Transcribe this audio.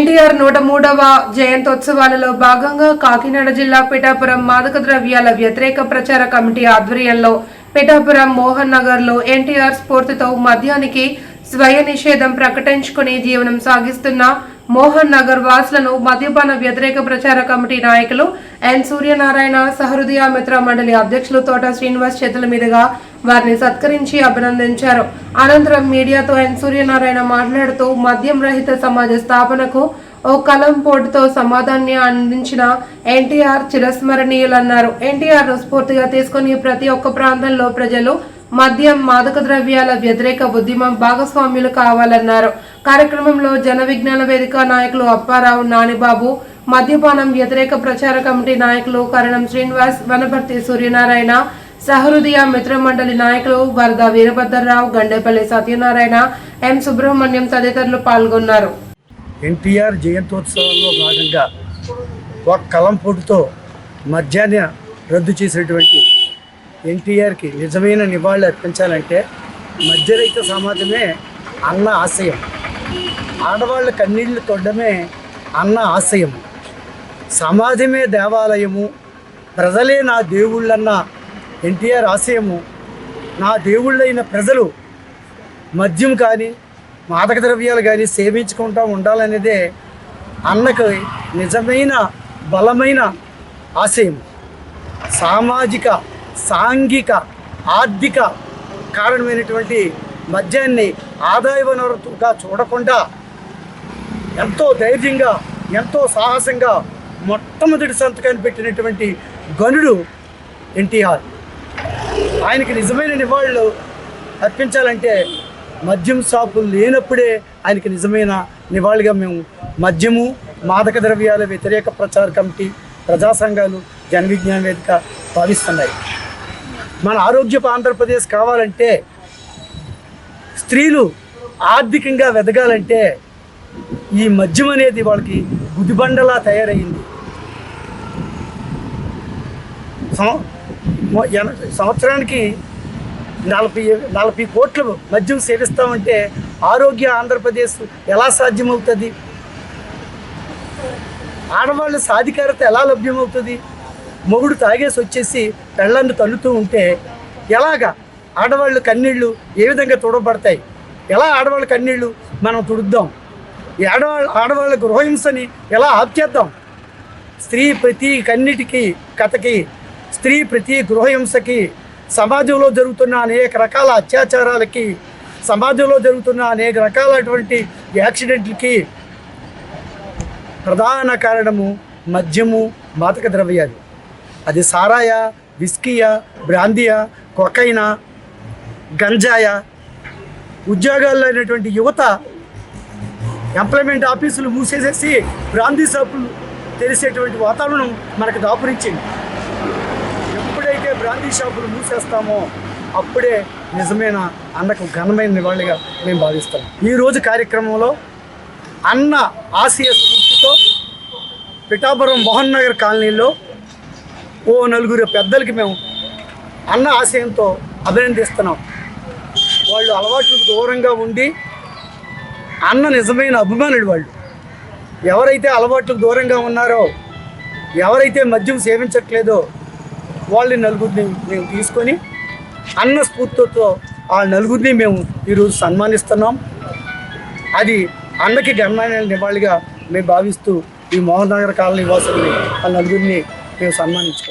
ఎన్టీఆర్ నూట మూడవ జయంతోత్సవాలలో భాగంగా కాకినాడ జిల్లా పిఠాపురం మాదక ద్రవ్యాల వ్యతిరేక ప్రచార కమిటీ ఆధ్వర్యంలో పిఠాపురం మోహన్ నగర్లో ఎన్టీఆర్ స్ఫూర్తితో మద్యానికి స్వయ నిషేధం ప్రకటించుకుని జీవనం సాగిస్తున్న మోహన్ నగర్ వాసులను మద్యపాన వ్యతిరేక ప్రచార కమిటీ నాయకులు ఎన్ సూర్యనారాయణ సహృదయ మిత్ర మండలి అధ్యక్షులు తోట శ్రీనివాస్ చేతుల మీదుగా వారిని సత్కరించి అభినందించారు. అనంతరం మీడియాతో ఎన్ సూర్యనారాయణ మాట్లాడుతూ మద్యం రహిత సమాజ స్థాపనకు ఓ కలం పోటుతో సమాధాన్ని అందించిన ఎన్టీఆర్ చిరస్మరణీయులన్నారు. ఎన్టీఆర్ స్ఫూర్తిగా తీసుకుని ప్రతి ఒక్క ప్రాంతంలో ప్రజలు మద్యం మాదక ద్రవ్యాల వ్యతిరేక ఉద్యమం భాగస్వామ్యులు కావాలన్నారు. కార్యక్రమంలో జన విజ్ఞాన వేదిక నాయకులు అప్పారావు నానిబాబు మద్యపానం వ్యతిరేక ప్రచార కమిటీ నాయకులు కరణం శ్రీనివాస్ వనపర్తి సూర్యనారాయణ సహృదయ మిత్రమండలి నాయకులు వరద వీరభద్రరావు గండేపల్లి సత్యనారాయణ ఎం. సుబ్రహ్మణ్యం తదితరులు పాల్గొన్నారు. ఎన్టీఆర్ జయంతోత్సవంలో భాగంగా ఒక కలంపొడితో మధ్యాహ్న రద్దు చేసినటువంటి ఎన్టీఆర్కి నిజమైన నివాళులు అర్పించాలంటే మధ్యరహిత సమాజమే అన్న ఆశయం. ఆడవాళ్ళ కన్నీళ్ళు తొడమే అన్న ఆశయం. సమాజమే దేవాలయము ప్రజలే నా దేవుళ్ళన్న ఎన్టీఆర్ ఆశయము. నా దేవుళ్ళైన ప్రజలు మద్యం కానీ మాదక ద్రవ్యాలు కానీ సేవించుకుంటూ ఉండాలనేదే అన్నకు నిజమైన బలమైన ఆశయం. సామాజిక సాంఘిక ఆర్థిక కారణమైనటువంటి మద్యాన్ని ఆదాయ వనరుగా చూడకుండా ఎంతో ధైర్యంగా ఎంతో సాహసంగా మొట్టమొదటి సంతకాన్ని పెట్టినటువంటి గనుడు ఎన్టీఆర్. ఆయనకి నిజమైన నివాళులు అర్పించాలంటే మద్యం షాపులు లేనప్పుడే ఆయనకి నిజమైన నివాళిగా మేము మద్యము మాదక ద్రవ్యాల వ్యతిరేక ప్రచార కమిటీ ప్రజా సంఘాలు జన విజ్ఞాన వేదిక భావిస్తున్నాయి. మన ఆరోగ్యపు ఆంధ్రప్రదేశ్ కావాలంటే స్త్రీలు ఆర్థికంగా వెదగాలంటే ఈ మద్యం అనేది వాళ్ళకి గుదిబండలా తయారైంది సం- సంవత్సరానికి నలభై నలభై కోట్లు మద్యం సేవిస్తామంటే ఆరోగ్య ఆంధ్రప్రదేశ్ ఎలా సాధ్యమవుతుంది? ఆడవాళ్ళ సాధికారత ఎలా లభ్యమవుతుంది? మొగుడు తాగేసి వచ్చేసి పెళ్ళాన్ని తల్లుతూ ఉంటే ఎలాగా? ఆడవాళ్ళ కన్నీళ్ళు ఏ విధంగా తుడబడతాయి ఎలా ఆడవాళ్ళ కన్నీళ్ళు? మనం తుడుద్దాం. ఈ ఆడవాళ్ళ ఆడవాళ్ళ గృహహింసని ఎలా ఆప్చేద్దాం స్త్రీ ప్రతి కన్నిటికి కథకి స్త్రీ ప్రతి గృహహింసకి సమాజంలో జరుగుతున్న అనేక రకాల అత్యాచారాలకి సమాజంలో జరుగుతున్న అనేక రకాలటువంటి యాక్సిడెంట్లకి ప్రధాన కారణము మద్యము మాదక ద్రవ్యాలు. అది సారాయ విస్కీయా బ్రాందియా కొకైనా గంజాయా. ఉద్యోగాల్లో అయినటువంటి యువత ఎంప్లాయ్మెంట్ ఆఫీసులు మూసేసేసి బ్రాందీ షాపులు తెరిసేటువంటి వాతావరణం మనకు దాపురించింది. ఎప్పుడైతే బ్రాందీ షాపులు మూసేస్తామో అప్పుడే నిజమైన అన్నకు ఘనమైన నివాళిగా మేము భావిస్తాం. ఈరోజు కార్యక్రమంలో అన్న ఆశయ స్ఫూర్తితో పిఠాపురం మోహన్ నగర్ కాలనీలో ఓ నలుగురు పెద్దలకి మేము అన్న ఆశయంతో అభినందిస్తున్నాం. వాళ్ళు అలవాట్లకు దూరంగా ఉండి అన్న నిజమైన అభిమానుడు వాళ్ళు. ఎవరైతే అలవాట్లకు దూరంగా ఉన్నారో ఎవరైతే మద్యం సేవించట్లేదో వాళ్ళని నలుగురిని మేము తీసుకొని అన్న స్ఫూర్తితో ఆ నలుగురిని మేము ఈరోజు సన్మానిస్తున్నాం. అది అన్నకి ఘనమైన నివాళిగా మేము భావిస్తూ ఈ మోహన్ నగర్ కాలనీ వాసుల్ని ఆ నలుగురిని మేము సన్మానించుకోం